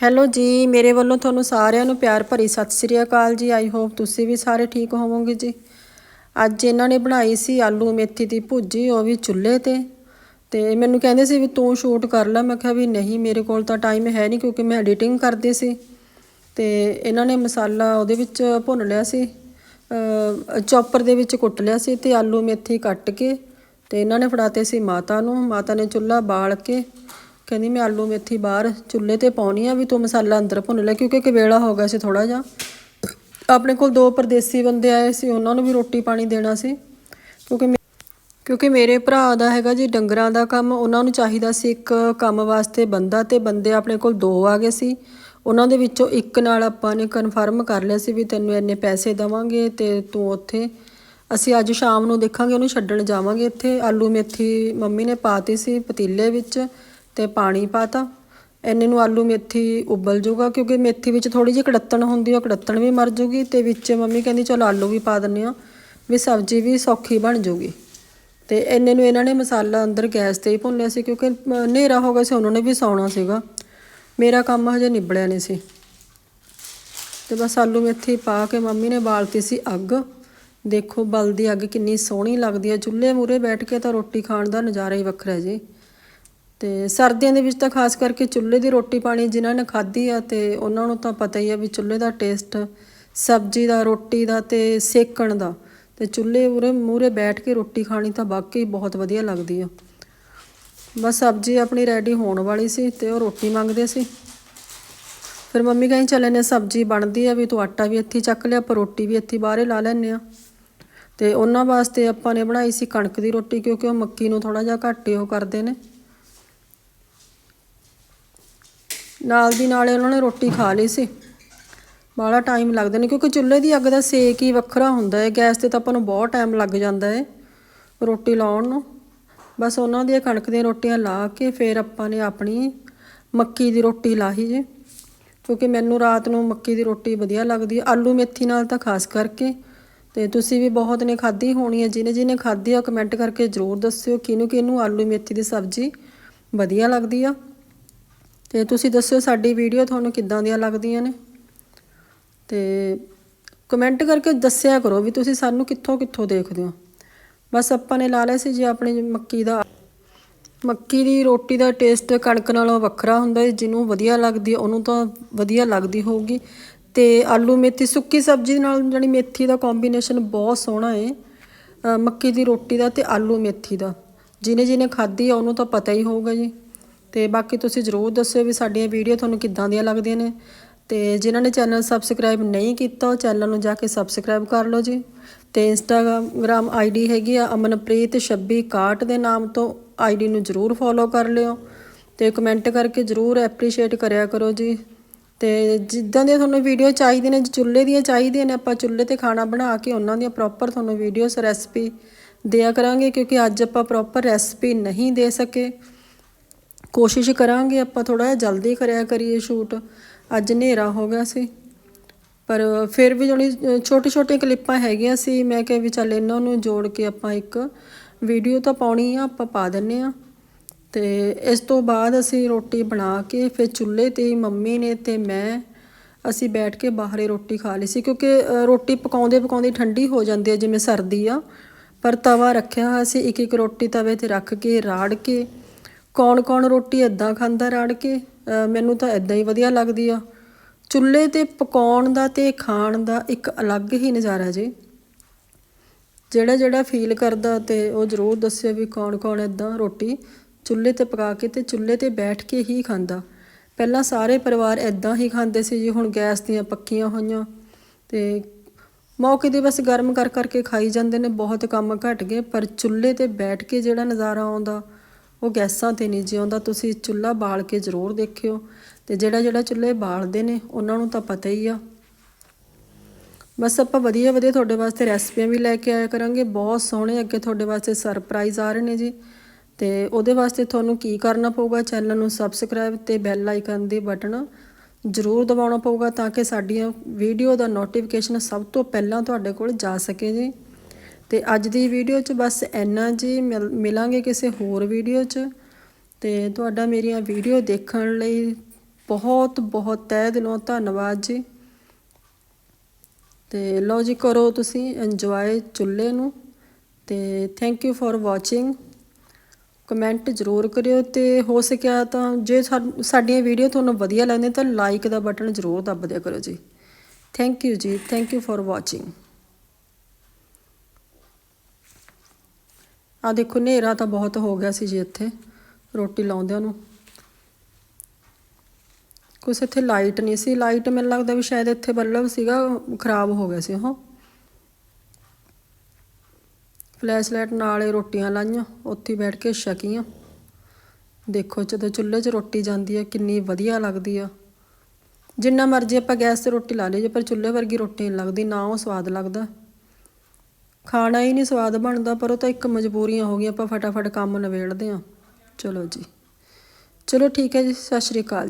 Hello ਜੀ, ਮੇਰੇ ਵੱਲੋਂ ਤੁਹਾਨੂੰ ਸਾਰਿਆਂ ਨੂੰ ਪਿਆਰ ਭਰੀ ਸਤਿ ਸ੍ਰੀ ਅਕਾਲ ਜੀ। ਆਈ ਹੋਪ ਤੁਸੀਂ ਵੀ ਸਾਰੇ ਠੀਕ ਹੋਵੋਗੇ ਜੀ। ਅੱਜ ਇਹਨਾਂ ਨੇ ਬਣਾਈ ਸੀ ਆਲੂ ਮੇਥੀ ਦੀ ਭੁੱਜੀ ਉਹ ਵੀ ਚੁੱਲ੍ਹੇ ਤੇ। ਤੇ ਮੈਨੂੰ ਕਹਿੰਦੇ ਸੀ ਵੀ ਤੂੰ ਸ਼ੂਟ ਕਰ ਲੈ। ਮੈਂ ਕਿਹਾ ਵੀ ਨਹੀਂ, ਮੇਰੇ ਕੋਲ ਤਾਂ ਟਾਈਮ ਹੈ ਨਹੀਂ ਕਿਉਂਕਿ ਮੈਂ ਐਡੀਟਿੰਗ ਕਰਦੀ ਸੀ। ਤੇ ਇਹਨਾਂ ਨੇ ਮਸਾਲਾ ਉਹਦੇ ਵਿੱਚ ਭੁੰਨ ਲਿਆ ਸੀ। ਚੌਪਰ ਦੇ ਵਿੱਚ ਕੁੱਟ ਲਿਆ ਸੀ ਤੇ ਆਲੂ ਮੇਥੀ ਕੱਟ ਕੇ ਤੇ ਇਹਨਾਂ ਨੇ ਫੜਾਤੇ ਸੀ ਮਾਤਾ ਨੂੰ। ਮਾਤਾ ਨੇ ਚੁੱਲ੍ਹਾ ਬਾਲ ਕੇ ਕਹਿੰਦੀ ਮੈਂ ਆਲੂ ਮੇਥੀ ਬਾਹਰ ਚੁੱਲ੍ਹੇ ਤੇ ਪਾਉਣੀ ਆ, ਵੀ ਤੂੰ ਮਸਾਲਾ ਅੰਦਰ ਭੁੰਨ ਲੈ, ਕਿਉਂਕਿ ਕਵੇਲਾ ਹੋ ਗਿਆ ਸੀ ਥੋੜਾ ਜਿਹਾ। ਆਪਣੇ ਕੋਲ ਦੋ ਪਰਦੇਸੀ ਬੰਦੇ ਆਏ ਸੀ, ਉਹਨਾਂ ਨੂੰ ਵੀ ਰੋਟੀ ਪਾਣੀ ਦੇਣਾ ਸੀ। ਕਿਉਂਕਿ ਮੇ- ਕਿਉਂਕਿ ਮੇਰੇ ਭਰਾ ਦਾ ਹੈਗਾ ਜੀ ਡੰਗਰਾਂ ਦਾ ਕੰਮ, ਉਹਨਾਂ ਨੂੰ ਚਾਹੀਦਾ ਸੀ ਇੱਕ ਕੰਮ ਵਾਸਤੇ ਬੰਦਾ, ਤੇ ਬੰਦੇ ਆਪਣੇ ਕੋਲ ਦੋ ਆ ਗਏ ਸੀ। ਉਹਨਾਂ ਦੇ ਵਿੱਚੋਂ ਇੱਕ ਨਾਲ ਆਪਾਂ ਨੇ ਕਨਫਰਮ ਕਰ ਲਿਆ ਸੀ ਵੀ ਤੈਨੂੰ ਇੰਨੇ ਪੈਸੇ ਦਵਾਂਗੇ ਤੇ ਤੂੰ ਉੱਥੇ, ਅਸੀਂ ਅੱਜ ਸ਼ਾਮ ਨੂੰ ਦੇਖਾਂਗੇ, ਉਹਨੂੰ ਛੱਡਣ ਜਾਵਾਂਗੇ ਇੱਥੇ। ਆਲੂ ਮੇਥੀ ਮੰਮੀ ਨੇ ਪਾਤੀ ਸੀ ਪਤੀਲੇ ਵਿੱਚ। ਤੇ ਪਾਣੀ ਪਾਤਾ। ਇੰਨੇ ਨੂੰ ਆਲੂ ਮੇਥੀ ਉਬਲ ਜਾਊਗਾ ਕਿਉਂਕਿ ਮੇਥੀ ਵਿੱਚ ਥੋੜੀ ਜਿਹੀ ਕੜੱਤਣ ਹੁੰਦੀ ਆ, ਉਹ ਕੜੱਤਣ ਵੀ ਮਰ ਜੂਗੀ ਤੇ ਵਿੱਚ ਮੰਮੀ ਕਹਿੰਦੀ, ਚਲ ਆਲੂ ਵੀ ਪਾ ਦਿੰਨੇ ਆ ਵੀ ਸਬਜ਼ੀ ਵੀ ਸੌਖੀ ਬਣ ਜੂਗੀ ਤੇ ਇੰਨੇ ਨੂੰ ਇਹਨਾਂ ਨੇ ਮਸਾਲਾ ਅੰਦਰ ਗੈਸ ਤੇ ਹੀ ਭੁੰਨਿਆ ਸੀ ਕਿਉਂਕਿ ਹਨੇਰਾ ਹੋ ਗਿਆ ਸੀ, ਉਹਨਾਂ ਨੇ ਵੀ ਸੌਣਾ ਸੀਗਾ। ਮੇਰਾ ਕੰਮ ਹਜੇ ਨਿਬੜਿਆ ਨਹੀਂ ਸੀ। ਤੇ ਬਸ ਆਲੂ ਮੇਥੀ ਪਾ ਕੇ ਮੰਮੀ ਨੇ ਬਾਲਤੀ ਸੀ ਅੱਗ। ਦੇਖੋ ਬਲਦੀ ਅੱਗ ਕਿੰਨੀ ਸੋਹਣੀ ਲੱਗਦੀ ਹੈ ਚੁੱਲ੍ਹੇ ਮੂਰੇ ਬੈਠ ਕੇ ਤਾਂ ਰੋਟੀ ਖਾਣ ਦਾ ਨਜ਼ਾਰਾ ਹੀ ਵੱਖਰਾ ਜੀ। ਤੇ ਸਰਦੀਆਂ ਦੇ ਵਿੱਚ ਤਾਂ ਖਾਸ ਕਰਕੇ ਚੁੱਲ੍ਹੇ ਦੀ ਰੋਟੀ ਪਾਣੀ ਜਿਨ੍ਹਾਂ ਨੇ ਖਾਧੀ ਆ ਤੇ ਉਹਨਾਂ ਨੂੰ ਤਾਂ ਪਤਾ ਹੀ ਆ ਵੀ ਚੁੱਲ੍ਹੇ ਦਾ ਟੇਸਟ ਸਬਜ਼ੀ ਦਾ, ਰੋਟੀ ਦਾ ਤੇ ਸੇਕਣ ਦਾ। ਤੇ ਚੁੱਲ੍ਹੇ ਉਰੇ ਮੂਰੇ ਬੈਠ ਕੇ ਰੋਟੀ ਖਾਣੀ ਤਾਂ ਵਾਕਈ ਬਹੁਤ ਵਧੀਆ ਲੱਗਦੀ ਆ। ਬਸ ਸਬਜ਼ੀ ਆਪਣੀ ਰੈਡੀ ਹੋਣ ਵਾਲੀ ਸੀ ਤੇ ਉਹ ਰੋਟੀ ਮੰਗਦੇ ਸੀ। ਫਿਰ ਮੰਮੀ ਕਹਿੰਦੀ, ਚੱਲ ਇਹਨੇ ਸਬਜ਼ੀ ਬਣਦੀ ਆ ਵੀ ਤੂੰ ਆਟਾ ਵੀ ਇੱਥੇ ਚੱਕ ਲਿਆ ਪਰ ਰੋਟੀ ਵੀ ਇੱਥੇ ਹੀ ਬਾਹਰੇ ਲਾ ਲੈਨੇ ਆ। ਤੇ ਉਹਨਾਂ ਵਾਸਤੇ ਆਪਾਂ ਨੇ ਬਣਾਈ ਸੀ ਕਣਕ ਦੀ ਰੋਟੀ ਕਿਉਂਕਿ ਉਹ ਮੱਕੀ ਨੂੰ ਥੋੜਾ ਜਿਹਾ ਘੱਟ ਹੀ ਉਹ ਕਰਦੇ ਨੇ। ਨਾਲ ਦੀ ਨਾਲੇ ਉਹਨਾਂ ਨੇ ਰੋਟੀ ਖਾ ਲਈ ਸੀ। ਬਾਹਲਾ ਟਾਈਮ ਲੱਗਦਾ ਨਹੀਂ ਕਿਉਂਕਿ ਚੁੱਲ੍ਹੇ ਦੀ ਅੱਗ ਦਾ ਸੇਕ ਹੀ ਵੱਖਰਾ ਹੁੰਦਾ ਹੈ ਗੈਸ ਤੇ ਤਾਂ ਆਪਾਂ ਨੂੰ ਬਹੁਤ ਟਾਈਮ ਲੱਗ ਜਾਂਦਾ ਹੈ ਰੋਟੀ ਲਾਉਣ ਨੂੰ। ਬਸ ਉਹਨਾਂ ਦੀਆਂ ਕਣਕ ਦੀਆਂ ਰੋਟੀਆਂ ਲਾ ਕੇ ਫਿਰ ਆਪਾਂ ਨੇ ਆਪਣੀ ਮੱਕੀ ਦੀ ਰੋਟੀ ਲਾਹੀ ਜੀ। ਕਿਉਂਕਿ ਮੈਨੂੰ ਰਾਤ ਨੂੰ ਮੱਕੀ ਦੀ ਰੋਟੀ ਵਧੀਆ ਲੱਗਦੀ ਹੈ ਆਲੂ ਮੇਥੀ ਨਾਲ ਤਾਂ ਖਾਸ ਕਰਕੇ। ਤੇ ਤੁਸੀਂ ਵੀ ਬਹੁਤ ਨੇ ਖਾਧੀ ਹੋਣੀ ਹੈ ਜਿਹਨੇ ਜਿਹਨੇ ਖਾਧੀ ਆ ਕਮੈਂਟ ਕਰਕੇ ਜ਼ਰੂਰ ਦੱਸਿਓ ਕਿਹਨੂੰ ਕਿਹਨੂੰ ਆਲੂ ਮੇਥੀ ਦੀ ਸਬਜ਼ੀ ਵਧੀਆ ਲੱਗਦੀ ਆ। ਤੇ ਤੁਸੀਂ ਦੱਸਿਓ ਸਾਡੀ ਵੀਡੀਓ ਤੁਹਾਨੂੰ ਕਿੱਦਾਂ ਦੀਆਂ ਲੱਗਦੀਆਂ ਨੇ। ਤੇ ਕਮੈਂਟ ਕਰਕੇ ਦੱਸਿਆ ਕਰੋ ਵੀ ਤੁਸੀਂ ਸਾਨੂੰ ਕਿੱਥੋਂ ਕਿੱਥੋਂ ਦੇਖਦੇ ਹੋ। ਬਸ ਆਪਾਂ ਨੇ ਲਾ ਲਿਆ ਸੀ ਜੀ ਆਪਣੇ ਮੱਕੀ ਦਾ ਮੱਕੀ ਦੀ ਰੋਟੀ ਦਾ ਟੇਸਟ ਕਣਕ ਨਾਲੋਂ ਵੱਖਰਾ ਹੁੰਦਾ ਹੈ ਜਿਹਨੂੰ ਵਧੀਆ ਲੱਗਦੀ ਉਹਨੂੰ ਤਾਂ ਵਧੀਆ ਲੱਗਦੀ ਹੋਊਗੀ। ਤੇ ਆਲੂ ਮੇਥੀ, ਸੁੱਕੀ ਸਬਜ਼ੀ ਨਾਲ ਜਿਹੜੀ ਮੇਥੀ ਦਾ ਕੰਬੀਨੇਸ਼ਨ ਬਹੁਤ ਸੋਹਣਾ ਹੈ ਮੱਕੀ ਦੀ ਰੋਟੀ ਦਾ ਤੇ ਆਲੂ ਮੇਥੀ ਦਾ। ਜਿਹਨੇ ਜਿਹਨੇ ਖਾਧੀ ਆ, ਉਹਨੂੰ ਤਾਂ ਪਤਾ ਹੀ ਹੋਊਗਾ ਜੀ। ਤੇ ਬਾਕੀ ਤੁਸੀਂ ਜ਼ਰੂਰ ਦੱਸਿਓ ਵੀ ਸਾਡੀਆਂ ਵੀਡੀਓ ਤੁਹਾਨੂੰ ਕਿੱਦਾਂ ਦੀਆਂ ਲੱਗਦੀਆਂ ਨੇ। ਤੇ ਜਿਨ੍ਹਾਂ ਨੇ ਚੈਨਲ ਸਬਸਕ੍ਰਾਈਬ ਨਹੀਂ ਕੀਤਾ, ਉਹ ਚੈਨਲ ਨੂੰ ਜਾ ਕੇ ਸਬਸਕ੍ਰਾਈਬ ਕਰ ਲਓ ਜੀ। ਤੇ ਇੰਸਟਾਗ੍ਰਾਮ ਆਈਡੀ ਹੈਗੀ ਆ ਅਮਨਪ੍ਰੀਤ 2661 ਦੇ ਨਾਮ ਤੋਂ। ਆਈਡੀ ਨੂੰ ਜ਼ਰੂਰ ਫੋਲੋ ਕਰ ਲਿਓ ਤੇ ਕਮੈਂਟ ਕਰਕੇ ਜ਼ਰੂਰ ਐਪਰੀਸ਼ੀਏਟ ਕਰਿਆ ਕਰੋ ਜੀ। ਤੇ ਜਿੱਦਾਂ ਦੀਆਂ ਤੁਹਾਨੂੰ ਵੀਡੀਓ ਚਾਹੀਦੀਆਂ ਨੇ ਚੁੱਲ੍ਹੇ ਦੀਆਂ ਚਾਹੀਦੀਆਂ ਨੇ, ਆਪਾਂ ਚੁੱਲ੍ਹੇ ਤੇ ਖਾਣਾ ਬਣਾ ਕੇ ਉਹਨਾਂ ਦੀਆਂ ਪ੍ਰੋਪਰ ਤੁਹਾਨੂੰ ਵੀਡੀਓਸ ਰੈਸਪੀ ਦਿਆ ਕਰਾਂਗੇ, ਕਿਉਂਕਿ ਅੱਜ ਆਪਾਂ ਪ੍ਰੋਪਰ ਰੈਸਪੀ ਨਹੀਂ ਦੇ ਸਕੇ। ਕੋਸ਼ਿਸ਼ ਕਰਾਂਗੇ ਆਪਾਂ ਥੋੜਾ ਜਿਹਾ ਜਲਦੀ ਕਰਿਆ ਕਰੀਏ ਸ਼ੂਟ। ਅੱਜ ਹਨੇਰਾ ਹੋ ਗਿਆ ਸੀ। ਪਰ ਫਿਰ ਵੀ ਜਿਹੜੀ ਛੋਟੀ ਛੋਟੀ ਕਲਿੱਪਾਂ ਹੈਗੀਆਂ ਸੀ। ਮੈਂ ਕਿਹਾ ਵੀ ਚੱਲ ਇਹਨਾਂ ਨੂੰ ਜੋੜ ਕੇ ਆਪਾਂ ਇੱਕ ਵੀਡੀਓ ਤਾਂ ਪਾਉਣੀ ਆ, ਆਪਾਂ ਪਾ ਦਿੰਨੇ ਆ। ਤੇ ਇਸ ਤੋਂ ਬਾਅਦ ਅਸੀਂ ਰੋਟੀ ਬਣਾ ਕੇ ਫਿਰ ਚੁੱਲ੍ਹੇ ਤੇ ਮੰਮੀ ਨੇ ਤੇ ਮੈਂ ਅਸੀਂ ਬੈਠ ਕੇ ਬਾਹਰੇ ਰੋਟੀ ਖਾ ਲਈ ਸੀ। ਕਿਉਂਕਿ ਰੋਟੀ ਪਕਾਉਂਦੇ ਪਕਾਉਂਦੇ ਠੰਡੀ ਹੋ ਜਾਂਦੀ ਹੈ ਜਿਵੇਂ ਸਰਦੀ ਆ। ਪਰ ਤਵਾ ਰੱਖਿਆ ਹੋਇਆ ਸੀ। ਇੱਕ ਇੱਕ ਰੋਟੀ ਤਵੇ ਤੇ ਰੱਖ ਕੇ, ਰਾੜ ਕੇ ਕੌਣ ਕੌਣ ਰੋਟੀ ਇਦਾਂ ਖਾਂਦਾ ਰਾੜ ਕੇ? ਮੈਨੂੰ ਤਾਂ ਇਦਾਂ ਹੀ ਵਧੀਆ ਲੱਗਦੀ ਆ। ਚੁੱਲ੍ਹੇ ਤੇ ਪਕਾਉਣ ਦਾ ਤੇ ਖਾਣ ਦਾ ਇੱਕ ਅਲੱਗ ਹੀ ਨਜ਼ਾਰਾ ਜੀ। ਜਿਹੜਾ ਜਿਹੜਾ ਫੀਲ ਕਰਦਾ ਤੇ ਉਹ ਜ਼ਰੂਰ ਦੱਸਿਓ ਵੀ ਕੌਣ ਕੌਣ ਇਦਾਂ ਰੋਟੀ ਚੁੱਲ੍ਹੇ ਤੇ ਪਕਾ ਕੇ ਤੇ ਚੁੱਲ੍ਹੇ ਤੇ ਬੈਠ ਕੇ ਹੀ ਖਾਂਦਾ। ਪਹਿਲਾਂ ਸਾਰੇ ਪਰਿਵਾਰ ਇਦਾਂ ਹੀ ਖਾਂਦੇ ਸੀ ਜੀ, ਹੁਣ ਗੈਸ ਦੀਆਂ ਪੱਕੀਆਂ ਹੋਈਆਂ ਤੇ ਮੌਕੇ ਤੇ ਬਸ ਗਰਮ ਕਰ ਕਰਕੇ ਖਾਈ ਜਾਂਦੇ ਨੇ, ਬਹੁਤ ਕੰਮ ਘਟ ਗਏ, ਪਰ ਚੁੱਲ੍ਹੇ ਤੇ ਬੈਠ ਕੇ ਜਿਹੜਾ ਨਜ਼ਾਰਾ ਆਉਂਦਾ ਉਹ ਗੈਸਾਂ ਤੇ ਨਹੀਂ ਜਿਉਂਦਾ, ਤੁਸੀਂ ਚੁੱਲ੍ਹਾ ਬਾਲ ਕੇ ਜ਼ਰੂਰ ਦੇਖਿਓ। ਤੇ ਜਿਹੜਾ ਜਿਹੜਾ ਚੁੱਲ੍ਹੇ ਬਾਲਦੇ ਨੇ, ਉਹਨਾਂ ਨੂੰ ਤਾਂ ਪਤਾ ਹੀ ਆ। ਬਸ ਆਪਾਂ ਵਧੀਆ ਵਧੀਆ ਤੁਹਾਡੇ ਵਾਸਤੇ ਰੈਸਪੀਆਂ ਵੀ ਲੈ ਕੇ ਆਇਆ ਕਰਾਂਗੇ। ਬਹੁਤ ਸੋਹਣੇ ਅੱਗੇ ਤੁਹਾਡੇ ਵਾਸਤੇ ਸਰਪ੍ਰਾਈਜ਼ ਆ ਰਹੇ ਨੇ ਜੀ। ਤੇ ਉਹਦੇ ਵਾਸਤੇ ਤੁਹਾਨੂੰ ਕੀ ਕਰਨਾ ਪਊਗਾ? ਚੈਨਲ ਨੂੰ ਸਬਸਕ੍ਰਾਈਬ ਤੇ ਬੈਲ ਆਈਕਨ ਦੇ ਬਟਨ ਜ਼ਰੂਰ ਦਬਾਉਣਾ ਪਊਗਾ ਤਾਂ ਕਿ ਸਾਡੀਆਂ ਵੀਡੀਓ ਦਾ ਨੋਟੀਫਿਕੇਸ਼ਨ ਸਭ ਤੋਂ ਪਹਿਲਾਂ ਤੁਹਾਡੇ ਕੋਲ ਜਾ ਸਕੇ ਜੀ। ਤੇ ਅੱਜ ਦੀ ਵੀਡੀਓ 'ਚ ਬਸ ਇੰਨਾ ਜੀ, ਮਿਲ- ਮਿਲਾਂਗੇ ਕਿਸੇ ਹੋਰ ਵੀਡੀਓ 'ਚ। ਤੇ ਤੁਹਾਡਾ ਮੇਰੀਆਂ ਵੀਡੀਓ ਦੇਖਣ ਲਈ ਬਹੁਤ ਬਹੁਤ ਤਹਿ ਦਿਲੋਂ ਧੰਨਵਾਦ ਜੀ। ਤੇ ਲਓ ਜੀ, ਕਰੋ ਤੁਸੀਂ ਇੰਜੋਏ ਚੁੱਲ੍ਹੇ ਨੂੰ। ਤੇ thank you for watching comment ਜ਼ਰੂਰ ਕਰਿਓ ਤੇ ਹੋ ਸਕਿਆ ਤਾਂ ਜੇ ਸਾਡੀਆਂ ਵੀਡੀਓ ਤੁਹਾਨੂੰ ਵਧੀਆ ਲੱਗਦੀਆਂ ਤਾਂ ਲਾਈਕ ਦਾ ਬਟਨ ਜ਼ਰੂਰ ਦੱਬ ਦਿਆ ਕਰੋ ਜੀ। ਥੈਂਕ ਯੂ ਜੀ ਥੈਂਕ ਯੂ ਫॉर ਵਾਚਿੰਗ ਆ ਦੇਖੋ, ਹਨੇਰਾ ਤਾਂ ਬਹੁਤ ਹੋ ਗਿਆ ਸੀ ਜੀ ਇੱਥੇ, ਰੋਟੀ ਲਾਉਂਦਿਆਂ ਨੂੰ। ਕੁਛ ਇੱਥੇ ਲਾਈਟ ਨਹੀਂ ਸੀ। ਲਾਈਟ ਮੈਨੂੰ ਲੱਗਦਾ ਵੀ ਸ਼ਾਇਦ ਇੱਥੇ ਬੱਲਬ ਸੀਗਾ, ਖਰਾਬ ਹੋ ਗਿਆ ਸੀ ਉਹ। ਫਲੈਸ਼ ਲਾਈਟ ਨਾਲੇ ਰੋਟੀਆਂ ਲਾਈਆਂ, ਉੱਥੇ ਬੈਠ ਕੇ ਛਕੀਆਂ ਦੇਖੋ, ਜਦੋਂ ਚੁੱਲ੍ਹੇ 'ਚ ਰੋਟੀ ਜਾਂਦੀ ਆ, ਕਿੰਨੀ ਵਧੀਆ ਲੱਗਦੀ ਆ। ਜਿੰਨਾ ਮਰਜ਼ੀ ਆਪਾਂ ਗੈਸ ਤੇ ਰੋਟੀ ਲਾ ਲਈਏ, ਪਰ ਚੁੱਲ੍ਹੇ ਵਰਗੀ ਰੋਟੀ ਨਹੀਂ ਲੱਗਦੀ, ਨਾ ਉਹ ਸਵਾਦ ਲੱਗਦਾ। ਖਾਣਾ ਹੀ ਨਹੀਂ ਸਵਾਦ ਬਣਦਾ, ਪਰ ਉਹ ਤਾਂ ਇੱਕ ਮਜਬੂਰੀਆਂ ਹੋ ਗਈਆਂ, ਆਪਾਂ ਫਟਾਫਟ ਕੰਮ ਨਿਬੇੜਦੇ ਹਾਂ। ਚਲੋ ਜੀ। ਚਲੋ ਠੀਕ ਹੈ ਜੀ, ਸਤਿ ਸ਼੍ਰੀ ਅਕਾਲ।